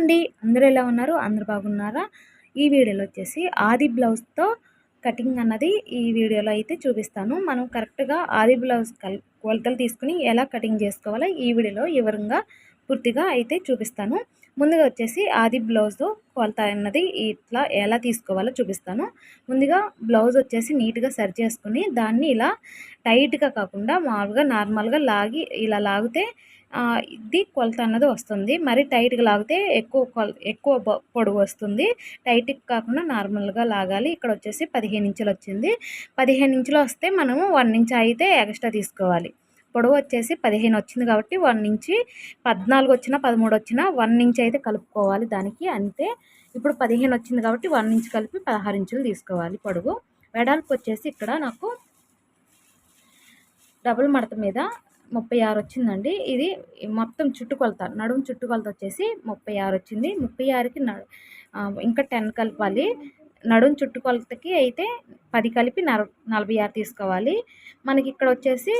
అండి. అందరూ ఎలా ఉన్నారు? అందరు బాగున్నారా? ఈ వీడియోలో వచ్చేసి ఆది బ్లౌజ్తో కటింగ్ అన్నది ఈ వీడియోలో అయితే చూపిస్తాను. మనం కరెక్ట్గా ఆది బ్లౌజ్ కొలతలు తీసుకుని ఎలా కటింగ్ చేసుకోవాలో ఈ వీడియోలో వివరంగా పూర్తిగా అయితే చూపిస్తాను. ముందుగా వచ్చేసి ఆది బ్లౌజ్ కొలత అన్నది ఇట్లా ఎలా తీసుకోవాలో చూపిస్తాను. ముందుగా బ్లౌజ్ వచ్చేసి నీట్గా సరి చేసుకుని దాన్ని ఇలా టైట్గా కాకుండా మామూలుగా నార్మల్గా లాగి ఇలా లాగితే ఇది కొలత అన్నది వస్తుంది. మరి టైట్గా లాగితే ఎక్కువ కొల ఎక్కువ పొడవు వస్తుంది. టైట్గా కాకుండా నార్మల్గా లాగాలి. ఇక్కడ వచ్చేసి పదిహేను ఇంచులు వచ్చింది. పదిహేను ఇంచులు వస్తే మనము వన్ ఇంచ్ అయితే ఎక్స్ట్రా తీసుకోవాలి. పొడవు వచ్చేసి పదిహేను వచ్చింది కాబట్టి వన్ నుంచి పద్నాలుగు వచ్చినా పదమూడు వచ్చినా వన్ ఇంచ్ అయితే కలుపుకోవాలి దానికి. అంతే. ఇప్పుడు పదిహేను వచ్చింది కాబట్టి వన్ ఇంచ్ కలిపి పదహారు ఇంచులు తీసుకోవాలి పొడవు. వెడల్పు వచ్చేసి ఇక్కడ నాకు డబుల్ మడత మీద ముప్పై ఆరు వచ్చిందండి. ఇది మొత్తం చుట్టుకొలత నడుము చుట్టుకొలత వచ్చేసి ముప్పై ఆరు వచ్చింది. ముప్పై ఆరుకి ఇంకా టెన్ కలపాలి. నడుము చుట్టుకొలతకి అయితే పది కలిపి నర నలభై ఆరు తీసుకోవాలి. మనకి ఇక్కడ వచ్చేసి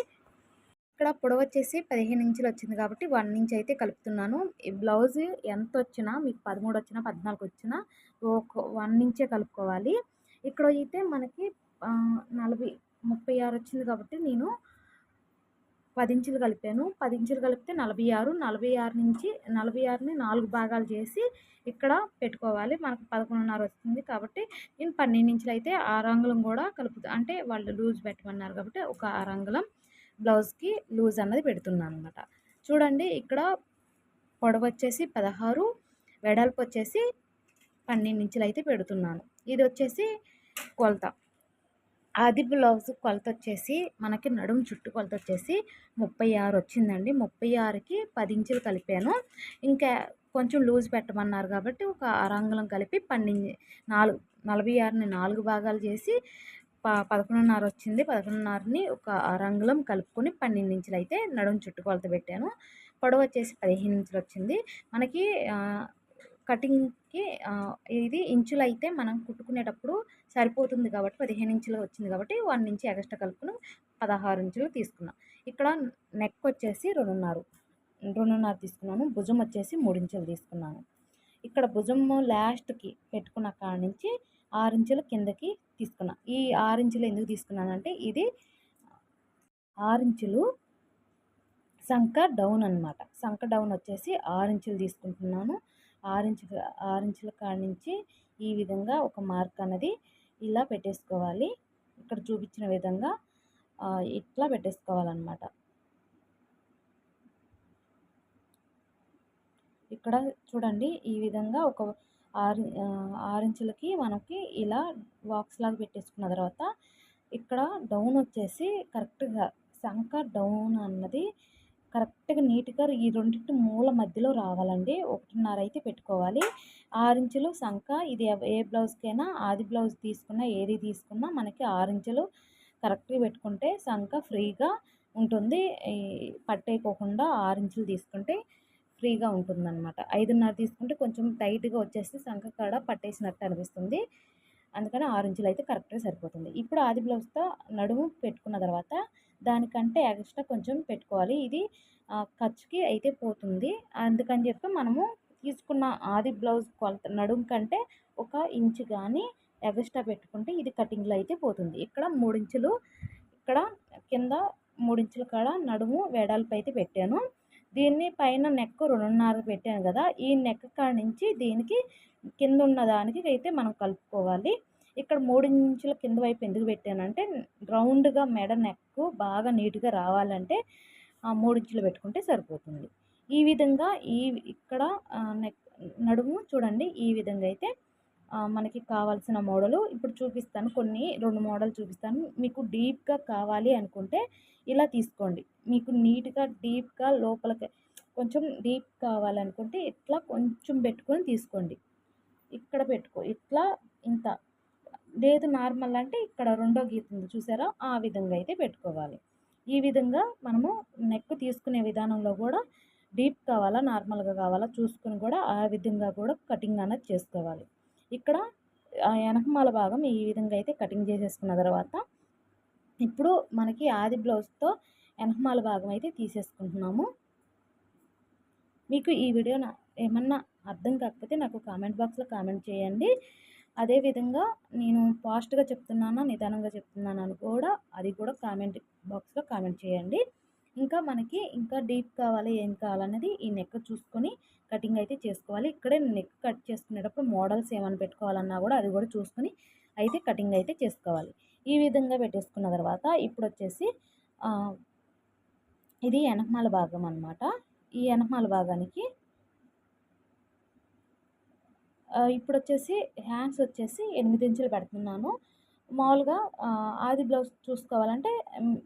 ఇక్కడ పొడవు వచ్చేసి పదిహేను ఇంచులు వచ్చింది కాబట్టి వన్ ఇంచ్ అయితే కలుపుతున్నాను. ఈ బ్లౌజ్ ఎంత వచ్చినా మీకు పదమూడు వచ్చినా పద్నాలుగు వచ్చినా ఒక వన్ ఇంచే కలుపుకోవాలి. ఇక్కడ అయితే మనకి నలభై ముప్పై ఆరు వచ్చింది కాబట్టి నేను పది ఇంచులు కలిపాను. పది ఇంచులు కలిపితే నలభై ఆరు నలభై ఆరు నుంచి నలభై ఆరుని నాలుగు భాగాలు చేసి ఇక్కడ పెట్టుకోవాలి. మనకు పదకొండున్నర వస్తుంది కాబట్టి నేను పన్నెండు ఇంచులు అయితే ఆరు కూడా కలుపుతా అంటే వాళ్ళు లూజ్ పెట్టమన్నారు కాబట్టి ఒక ఆరు బ్లౌజ్కి లూజ్ అన్నది పెడుతున్నాను అనమాట చూడండి ఇక్కడ పొడవు వచ్చేసి పదహారు వెడల్పు వచ్చేసి పన్నెండు ఇంచులు అయితే పెడుతున్నాను. ఇది వచ్చేసి కొలత. ఆది బ్లౌజ్ కొలత వచ్చేసి మనకి నడుము చుట్టు కొలత వచ్చేసి ముప్పై ఆరు వచ్చిందండి. ముప్పై ఆరుకి పది ఇంచులు కలిపాను. ఇంకా కొంచెం లూజ్ పెట్టమన్నారు కాబట్టి ఒక అరంగులం కలిపి పన్నెండు నాలుగు నలభై ఆరుని నాలుగు భాగాలు చేసి ప పదకొండున్నర వచ్చింది. పదకొండున్నరని ఒక అరంగులం కలుపుకొని పన్నెండు ఇంచులు అయితే నడుము చుట్టు కొలత పెట్టాను. పొడవు వచ్చేసి పదిహేను ఇంచులు వచ్చింది మనకి కటింగ్కి ఇది ఇంచులు అయితే మనం కుట్టుకునేటప్పుడు సరిపోతుంది కాబట్టి పదిహేను ఇంచులు వచ్చింది కాబట్టి వన్ ఇంచు ఎక్స్ట్రా కలుపుకుని పదహారు ఇంచులు తీసుకున్నాం. ఇక్కడ నెక్ వచ్చేసి రెండున్నర రెండున్నర తీసుకున్నాను భుజం వచ్చేసి మూడు ఇంచులు తీసుకున్నాను. ఇక్కడ భుజం లాస్ట్కి పెట్టుకున్న కాడ నుంచి ఆరు కిందకి తీసుకున్నా. ఈ ఆరు ఇంచులు ఎందుకు తీసుకున్నానంటే ఇది ఆరు ఇంచులు సంక డౌన్ అనమాట సంక డౌన్ వచ్చేసి ఆరు ఇంచులు తీసుకుంటున్నాను. ఆరెంజ్ ఆరెంజ్ల కాడ నుంచి ఈ విధంగా ఒక మార్క్ అనేది ఇలా పెట్టేసుకోవాలి. ఇక్కడ చూపించిన విధంగా ఇట్లా పెట్టేసుకోవాలన్నమాట. ఇక్కడ చూడండి ఈ విధంగా ఒక ఆరు ఆరించులకి మనకి ఇలా బాక్స్ లాగా పెట్టేసుకున్న తర్వాత ఇక్కడ డౌన్ వచ్చేసి కరెక్ట్గా సంక డౌన్ అన్నది కరెక్ట్గా నీట్గా ఈ రెండింటి మూల మధ్యలో రావాలండి. ఒకటిన్నర అయితే పెట్టుకోవాలి. ఆరించులు సంఖ ఇది ఏ బ్లౌజ్కైనా ఆది బ్లౌజ్ తీసుకున్నా ఏది తీసుకున్నా మనకి ఆరించులు కరెక్ట్గా పెట్టుకుంటే సంఖ ఫ్రీగా ఉంటుంది. పట్టేయకోకుండా ఆరించులు తీసుకుంటే ఫ్రీగా ఉంటుందన్నమాట. ఐదున్నర తీసుకుంటే కొంచెం టైట్గా వచ్చేసి సంఖ కాడ పట్టేసినట్టు అనిపిస్తుంది. అందుకని ఆరించులు అయితే కరెక్ట్గా సరిపోతుంది. ఇప్పుడు ఆది బ్లౌజ్తో నడుము పెట్టుకున్న తర్వాత దానికంటే ఎక్స్ట్రా కొంచెం పెట్టుకోవాలి. ఇది ఖర్చుకి అయితే పోతుంది. అందుకని చెప్పి మనము తీసుకున్న ఆది బ్లౌజ్ కొలత నడుము కంటే ఒక ఇంచు కానీ ఎక్స్ట్రా పెట్టుకుంటే ఇది కటింగ్లో అయితే పోతుంది. ఇక్కడ మూడించులు ఇక్కడ కింద మూడించుల కాడ నడుము వేడాలపై అయితే పెట్టాను. దీన్ని పైన నెక్ రెండున్నర పెట్టాను కదా ఈ నెక్ కాడ నుంచి దీనికి కింద ఉన్న దానికి అయితే మనం కలుపుకోవాలి. ఇక్కడ మూడు ఇంచుల కింద వైపు ఎందుకు పెట్టానంటే రౌండ్గా మెడ నెక్ బాగా నీట్గా రావాలంటే మూడు ఇంచులు పెట్టుకుంటే సరిపోతుంది. ఈ విధంగా ఈ ఇక్కడ నెక్ నడుము చూడండి ఈ విధంగా అయితే మనకి కావాల్సిన మోడలు. ఇప్పుడు చూపిస్తాను కొన్ని రెండు మోడల్ చూపిస్తాను. మీకు డీప్గా కావాలి అనుకుంటే ఇలా తీసుకోండి. మీకు నీట్గా డీప్గా లోపలికి కొంచెం డీప్ కావాలనుకుంటే ఇట్లా కొంచెం పెట్టుకొని తీసుకోండి. ఇక్కడ పెట్టుకో ఇట్లా ఇంత. లేదు నార్మల్ అంటే ఇక్కడ రెండో గీత ఉంది చూసారా? ఆ విధంగా అయితే పెట్టుకోవాలి. ఈ విధంగా మనము నెక్ తీసుకునే విధానంలో కూడా డీప్ కావాలా నార్మల్గా కావాలా చూసుకుని కూడా ఆ విధంగా కూడా కటింగ్ అనేది చేసుకోవాలి. ఇక్కడ వెనకమాల భాగం ఈ విధంగా అయితే కటింగ్ చేసేసుకున్న తర్వాత ఇప్పుడు మనకి ఆది బ్లౌజ్తో వెనకమాల భాగం అయితే తీసేసుకుంటున్నాము. మీకు ఈ వీడియో ఏమన్నా అర్థం కాకపోతే నాకు కామెంట్ బాక్స్లో కామెంట్ చేయండి. అదేవిధంగా నేను ఫాస్ట్గా చెప్తున్నానా నిదానంగా చెప్తున్నాను అని కూడా అది కూడా కామెంట్ బాక్స్లో కామెంట్ చేయండి. ఇంకా మనకి ఇంకా డీప్ కావాలి ఏం కావాలనేది ఈ నెక్ చూసుకొని కటింగ్ అయితే చేసుకోవాలి. ఇక్కడే నెక్ కట్ చేసుకునేటప్పుడు మోడల్స్ ఏమైనా పెట్టుకోవాలన్నా కూడా అది కూడా చూసుకొని అయితే కటింగ్ అయితే చేసుకోవాలి. ఈ విధంగా పెట్టేసుకున్న తర్వాత ఇప్పుడు వచ్చేసి ఇది వెనకమాల భాగం అనమాట ఈ వెనకమాల భాగానికి ఇప్పుడు వచ్చేసి హ్యాండ్స్ వచ్చేసి ఎనిమిది ఇంచులు పెడుతున్నాను. మామూలుగా ఆది బ్లౌజ్ చూసుకోవాలంటే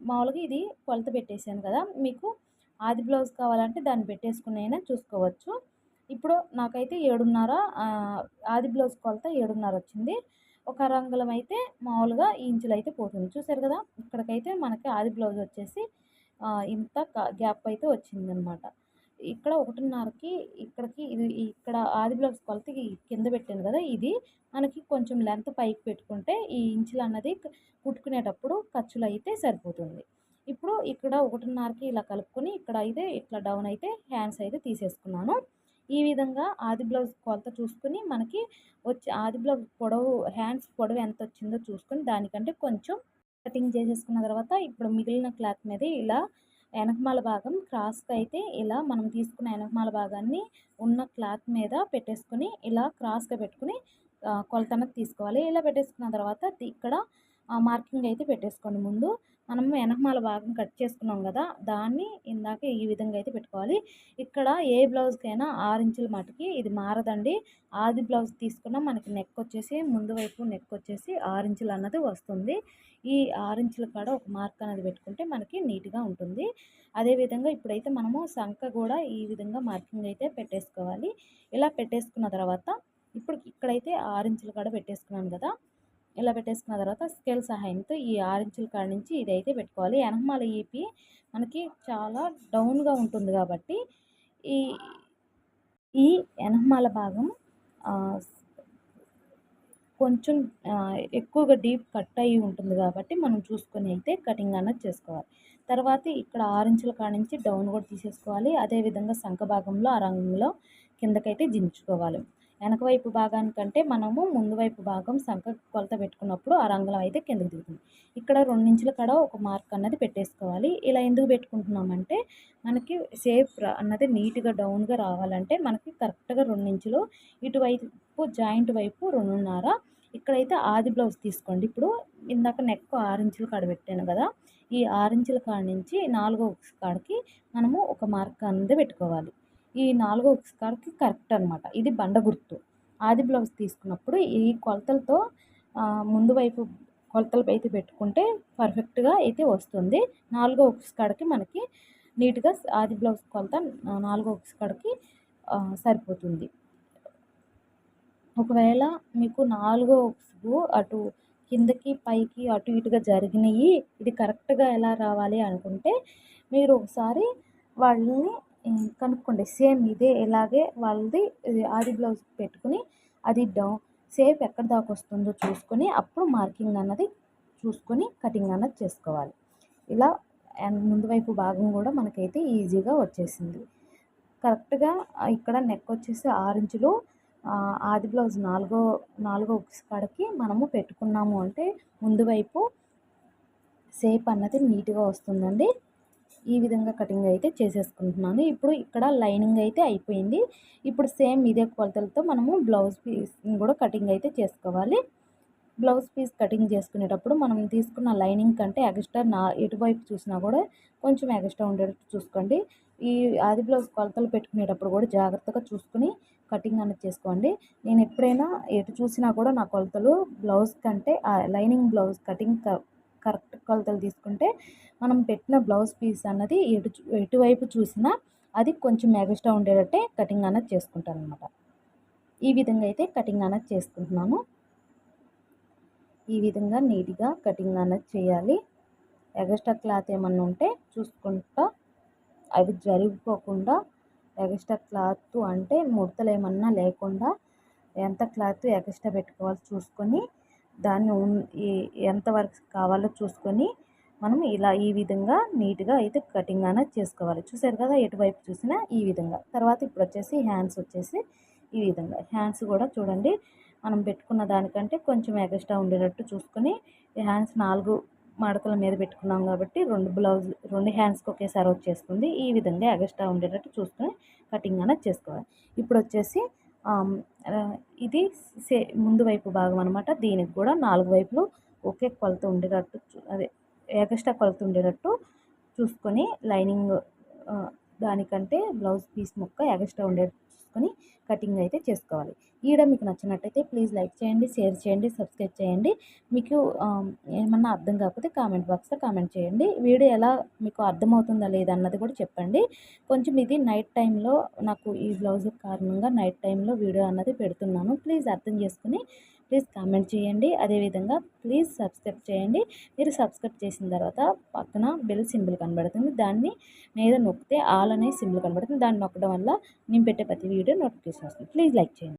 మామూలుగా ఇది కొలత పెట్టేసాను కదా మీకు ఆది బ్లౌజ్ కావాలంటే దాన్ని పెట్టేసుకుని చూసుకోవచ్చు. ఇప్పుడు నాకైతే ఏడున్నర ఆది బ్లౌజ్ కొలత ఏడున్నర వచ్చింది. ఒక రంగులం అయితే మామూలుగా ఈ ఇంచులు అయితే పోతుంది. చూసారు కదా ఇక్కడికైతే మనకి ఆది బ్లౌజ్ వచ్చేసి ఇంత గ్యాప్ అయితే వచ్చిందనమాట. ఇక్కడ ఒకటిన్నరకి ఇక్కడికి ఇది ఇక్కడ ఆది బ్లౌజ్ కొలతకి కింద పెట్టాను కదా ఇది. మనకి కొంచెం లెంత్ పైకి పెట్టుకుంటే ఈ ఇంచులు అన్నది కుట్టుకునేటప్పుడు ఖర్చులు అయితే సరిపోతుంది. ఇప్పుడు ఇక్కడ ఒకటిన్నరకి ఇలా కలుపుకొని ఇక్కడ అయితే ఇట్లా డౌన్ అయితే హ్యాండ్స్ అయితే తీసేసుకున్నాను. ఈ విధంగా ఆది బ్లౌజ్ కొలత చూసుకుని మనకి వచ్చి ఆది బ్లౌజ్ పొడవు హ్యాండ్స్ పొడవు ఎంత వచ్చిందో చూసుకొని దానికంటే కొంచెం కటింగ్ చేసేసుకున్న తర్వాత ఇప్పుడు మిగిలిన క్లాత్ మీద ఇలా వెనకమాల భాగం క్రాస్కి అయితే ఇలా మనం తీసుకున్న వెనకమాల భాగాన్ని ఉన్న క్లాత్ మీద పెట్టేసుకొని ఇలా క్రాస్గా పెట్టుకుని కొలతన తీసుకోవాలి. ఇలా పెట్టేసుకున్న తర్వాత ఇక్కడ మార్కింగ్ అయితే పెట్టేసుకోండి ముందు. మనం వెనకమాల భాగం కట్ చేసుకున్నాం కదా దాన్ని ఇందాక ఈ విధంగా అయితే పెట్టుకోవాలి. ఇక్కడ ఏ బ్లౌజ్కైనా ఆరు ఇంచుల మటుకి ఇది మారదండి. ఆది బ్లౌజ్ తీసుకున్న మనకి నెక్ వచ్చేసి ముందు వైపు నెక్ వచ్చేసి ఆరు ఇంచులు అన్నది వస్తుంది. ఈ ఆరు ఇంచుల కాడ ఒక మార్క్ అనేది పెట్టుకుంటే మనకి నీట్గా ఉంటుంది. అదేవిధంగా ఇప్పుడైతే మనము సంఖ కూడా ఈ విధంగా మార్కింగ్ అయితే పెట్టేసుకోవాలి. ఇలా పెట్టేసుకున్న తర్వాత ఇప్పుడు ఇక్కడైతే ఆరు ఇంచుల కాడ పెట్టేసుకున్నాను కదా ఇలా పెట్టేసుకున్న తర్వాత స్కేల్ సహాయంతో ఈ ఆరించుల కాడ నుంచి ఇదైతే పెట్టుకోవాలి. వెనకమాల ఈపి మనకి చాలా డౌన్గా ఉంటుంది కాబట్టి ఈ ఈ వెనకమాల భాగం కొంచెం ఎక్కువగా డీప్ కట్ అయ్యి ఉంటుంది కాబట్టి మనం చూసుకొని అయితే కటింగ్ అన్నది చేసుకోవాలి. తర్వాత ఇక్కడ ఆరించుల కాడ నుంచి డౌన్ కూడా తీసేసుకోవాలి. అదేవిధంగా సంఖ భాగంలో ఆ రంగులో కిందకైతే దించుకోవాలి వెనక వైపు భాగానికంటే మనము ముందు వైపు భాగం సంఖ కొలత పెట్టుకున్నప్పుడు ఆ రంగులం అయితే కిందకి దిగుతుంది. ఇక్కడ రెండించుల కడ ఒక మార్క్ అన్నది పెట్టేసుకోవాలి. ఇలా ఎందుకు పెట్టుకుంటున్నామంటే మనకి షేప్ అన్నది నీట్గా డౌన్గా రావాలంటే మనకి కరెక్ట్గా రెండించులు ఇటువైపు జాయింట్ వైపు రెండున్నర. ఇక్కడైతే ఆది బ్లౌజ్ తీసుకోండి. ఇప్పుడు ఇందాక నెక్ ఆరించులు కాడ పెట్టాను కదా ఈ ఆరించుల కాడ నుంచి నాలుగో కాడికి మనము ఒక మార్క్ అన్నది పెట్టుకోవాలి. ఈ నాలుగో కాడికి కరెక్ట్ అనమాట ఇది బండ గుర్తు. ఆది బ్లౌజ్ తీసుకున్నప్పుడు ఈ కొలతలతో ముందు వైపు కొలతలు అయితే పెట్టుకుంటే పర్ఫెక్ట్గా అయితే వస్తుంది. నాలుగో ఉక్స్ కాడికి మనకి నీట్గా ఆది బ్లౌజ్ కొలత నాలుగో ఉక్స్ కాడికి సరిపోతుంది. ఒకవేళ మీకు నాలుగో ఉక్స్కు అటు కిందకి పైకి అటు ఇటుగా జరిగినాయి ఇది కరెక్ట్గా ఎలా రావాలి అనుకుంటే మీరు ఒకసారి వాళ్ళని కనుక్కోండి. సేమ్ ఇదే ఇలాగే వాళ్ళది ఆది బ్లౌజ్ పెట్టుకుని అది డౌన్ సేప్ ఎక్కడ దాకా వస్తుందో చూసుకొని అప్పుడు మార్కింగ్ అన్నది చూసుకొని కటింగ్ అన్నది చేసుకోవాలి. ఇలా ముందు వైపు భాగం కూడా మనకైతే ఈజీగా వచ్చేసింది. కరెక్ట్గా ఇక్కడ నెక్ వచ్చేసి ఆరు ఇంచులు ఆది బ్లౌజ్ నాలుగో నాలుగో కాడకి మనము పెట్టుకున్నాము అంటే ముందు వైపు సేప్ అన్నది నీట్గా వస్తుందండి. ఈ విధంగా కటింగ్ అయితే చేసేసుకుంటున్నాను. ఇప్పుడు ఇక్కడ లైనింగ్ అయితే అయిపోయింది. ఇప్పుడు సేమ్ ఇదే కొలతలతో మనము బ్లౌజ్ పీస్ కూడా కటింగ్ అయితే చేసుకోవాలి. బ్లౌజ్ పీస్ కటింగ్ చేసుకునేటప్పుడు మనం తీసుకున్న లైనింగ్ కంటే ఎక్స్ట్రా నా ఎటువైపు చూసినా కూడా కొంచెం ఎక్స్ట్రా ఉండేటట్టు చూసుకోండి. ఈ ఆది బ్లౌజ్ కొలతలు పెట్టుకునేటప్పుడు కూడా జాగ్రత్తగా చూసుకుని కటింగ్ అనేది చేసుకోండి. నేను ఎప్పుడైనా ఎటు చూసినా కూడా నా కొలతలు బ్లౌజ్ కంటే లైనింగ్ బ్లౌజ్ కటింగ్ కరెక్ట్ కొలతలు తీసుకుంటే మనం పెట్టిన బ్లౌజ్ పీస్ అన్నది ఎటు ఎటువైపు చూసినా అది కొంచెం ఎగస్ట్రా ఉండేటట్టే కటింగ్ అన్నది చేసుకుంటాను అనమాట ఈ విధంగా అయితే కటింగ్ అన్నది చేసుకుంటున్నాను. ఈ విధంగా నీట్గా కటింగ్ అన్నది చేయాలి. ఎగస్ట్రా క్లాత్ ఏమన్నా ఉంటే చూసుకుంటా. అవి జరిగిపోకుండా ఎగస్ట్రా క్లాత్ అంటే ముడతలు ఏమన్నా లేకుండా ఎంత క్లాత్ ఎగస్ట్రా పెట్టుకోవాలి చూసుకొని దాన్ని ఎంతవరకు కావాలో చూసుకొని మనం ఇలా ఈ విధంగా నీట్గా అయితే కటింగ్ అనేది చేసుకోవాలి. చూసారు కదా ఎటువైపు చూసినా ఈ విధంగా. తర్వాత ఇప్పుడు వచ్చేసి హ్యాండ్స్ వచ్చేసి ఈ విధంగా. హ్యాండ్స్ కూడా చూడండి మనం పెట్టుకున్న దానికంటే కొంచెం ఎగస్ట్రా ఉండేటట్టు చూసుకొని హ్యాండ్స్ నాలుగు మడతల మీద పెట్టుకున్నాం కాబట్టి రెండు బ్లౌజ్ రెండు హ్యాండ్స్కి ఒకేసారి వచ్చేస్తుంది. ఈ విధంగా ఎగస్ట్రా ఉండేటట్టు చూసుకొని కటింగ్ అనేది చేసుకోవాలి. ఇప్పుడు వచ్చేసి ఇది సే ముందు వైపు భాగం అనమాట దీనికి కూడా నాలుగు వైపులు ఒకే కొలత ఉండేటట్టు చూ- అదే ఏకష్ట కొలత ఉండేటట్టు చూసుకొని లైనింగ్ దానికంటే బ్లౌజ్ పీస్ ముక్క ఎగస్ట్రా ఉండేటట్టు చూసుకొని కటింగ్ అయితే చేసుకోవాలి. ఈడ మీకు నచ్చినట్టయితే ప్లీజ్ లైక్ చేయండి షేర్ చేయండి సబ్స్క్రైబ్ చేయండి. మీకు ఏమన్నా అర్థం కాకపోతే కామెంట్ బాక్స్లో కామెంట్ చేయండి. వీడియో ఎలా మీకు అర్థమవుతుందా లేదా అన్నది కూడా చెప్పండి. కొంచెం ఇది నైట్ టైంలో నాకు ఈ బ్లౌజ్ కారణంగా నైట్ టైంలో వీడియో అన్నది పెడుతున్నాను. ప్లీజ్ అర్థం చేసుకుని ప్లీజ్ కామెంట్ చేయండి. అదేవిధంగా ప్లీజ్ సబ్స్క్రైబ్ చేయండి. మీరు సబ్స్క్రైబ్ చేసిన తర్వాత పక్కన బెల్ సింబల్ కనబడుతుంది. దాన్ని మీద నొక్కితే ఆల్ అనే సింబల్ కనబడుతుంది. దాన్ని నొక్కడం వల్ల నేను పెట్టే ప్రతి వీడియో నోటిఫికేషన్ వస్తుంది. ప్లీజ్ లైక్ చేయండి.